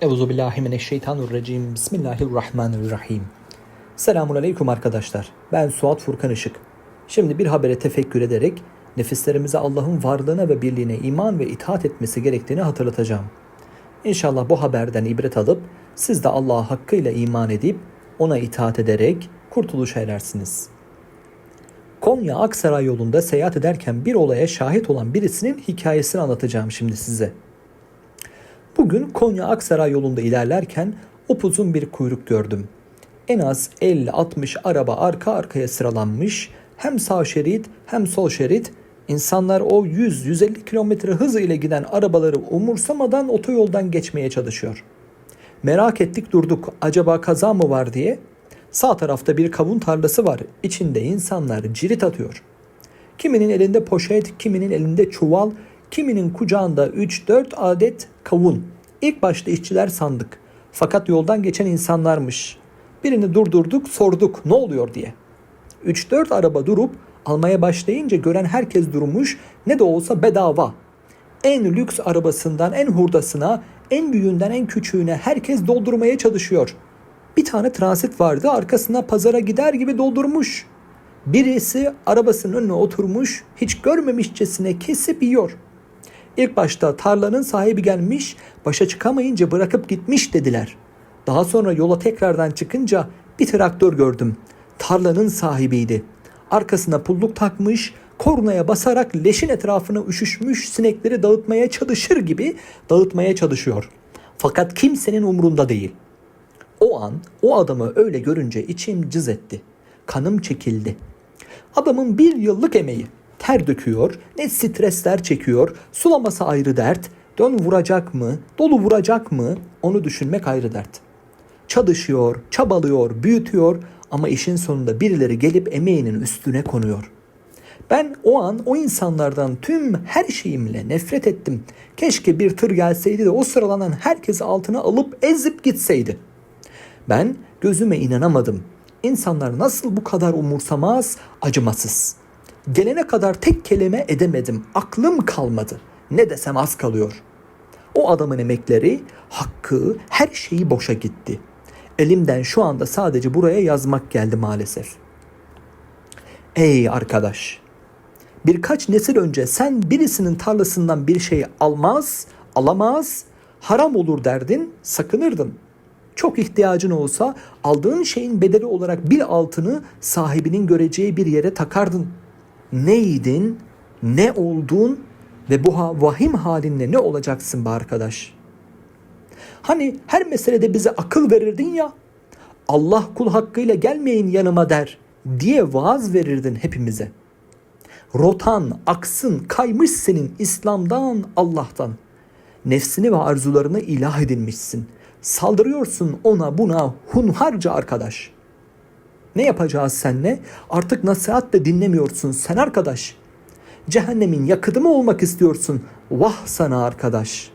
Euzu billahi mineşşeytanirracim. Bismillahirrahmanirrahim. Selamun aleyküm arkadaşlar. Ben Suat Furkan Işık. Şimdi bir habere tefekkür ederek nefislerimize Allah'ın varlığına ve birliğine iman ve itaat etmesi gerektiğini hatırlatacağım. İnşallah bu haberden ibret alıp siz de Allah'a hakkıyla iman edip ona itaat ederek kurtuluş erersiniz. Konya Aksaray yolunda seyahat ederken bir olaya şahit olan birisinin hikayesini anlatacağım şimdi size. Bugün Konya Aksaray yolunda ilerlerken upuzun bir kuyruk gördüm. En az 50-60 araba arka arkaya sıralanmış. Hem sağ şerit hem sol şerit. İnsanlar o 100-150 kilometre hız ile giden arabaları umursamadan otoyoldan geçmeye çalışıyor. Merak ettik durduk acaba kaza mı var diye. Sağ tarafta bir kavun tarlası var. İçinde insanlar cirit atıyor. Kiminin elinde poşet, kiminin elinde çuval, kiminin kucağında 3-4 adet kavun. İlk başta işçiler sandık. Fakat yoldan geçen insanlarmış. Birini durdurduk, sorduk ne oluyor diye. 3-4 araba durup almaya başlayınca gören herkes durmuş. Ne de olsa bedava. En lüks arabasından en hurdasına, en büyüğünden en küçüğüne herkes doldurmaya çalışıyor. Bir tane transit vardı arkasına pazara gider gibi doldurmuş. Birisi arabasının önüne oturmuş hiç görmemişçesine kesip yiyor. İlk başta tarlanın sahibi gelmiş başa çıkamayınca bırakıp gitmiş dediler. Daha sonra yola tekrardan çıkınca bir traktör gördüm. Tarlanın sahibiydi. Arkasına pulluk takmış kornaya basarak leşin etrafına üşüşmüş sinekleri dağıtmaya çalışır gibi dağıtmaya çalışıyor. Fakat kimsenin umrunda değil. O an o adamı öyle görünce içim cız etti. Kanım çekildi. Adamın bir yıllık emeği. Ter döküyor, ne stresler çekiyor, sulaması ayrı dert, dön vuracak mı, dolu vuracak mı onu düşünmek ayrı dert. Çalışıyor, çabalıyor, büyütüyor ama işin sonunda birileri gelip emeğinin üstüne konuyor. Ben o an o insanlardan tüm her şeyimle nefret ettim. Keşke bir tır gelseydi de o sıralanan herkesi altına alıp ezip gitseydi. Ben gözüme inanamadım. İnsanlar nasıl bu kadar umursamaz, acımasız. Gelene kadar tek kelime edemedim. Aklım kalmadı. Ne desem az kalıyor. O adamın emekleri, hakkı, her şeyi boşa gitti. Elimden şu anda sadece buraya yazmak geldi maalesef. Ey arkadaş! Birkaç nesil önce sen birisinin tarlasından bir şey almaz, alamaz, haram olur derdin, sakınırdın. Çok ihtiyacın olsa aldığın şeyin bedeli olarak bir altını sahibinin göreceği bir yere takardın. Neydin, ne oldun ve bu vahim halinle ne olacaksın be arkadaş? Hani her meselede bize akıl verirdin ya. Allah kul hakkıyla gelmeyin yanıma der diye vaaz verirdin hepimize. Rotan, aksın, kaymış senin İslam'dan, Allah'tan. Nefsini ve arzularını ilah edinmişsin. Saldırıyorsun ona buna hunharca arkadaş. Ne yapacağız senle? Artık nasihat de dinlemiyorsun sen arkadaş. Cehennemin yakıtı mı olmak istiyorsun? Vah sana arkadaş.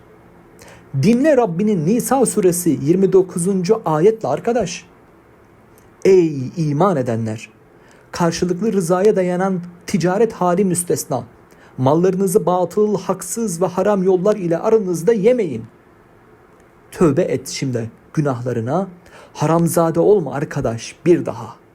Dinle Rabbinin Nisa suresi 29. ayetle arkadaş. Ey iman edenler! Karşılıklı rızaya dayanan ticaret hali müstesna. Mallarınızı batıl, haksız ve haram yollar ile aranızda yemeyin. Tövbe et şimdi günahlarına. Haramzade olma arkadaş bir daha.''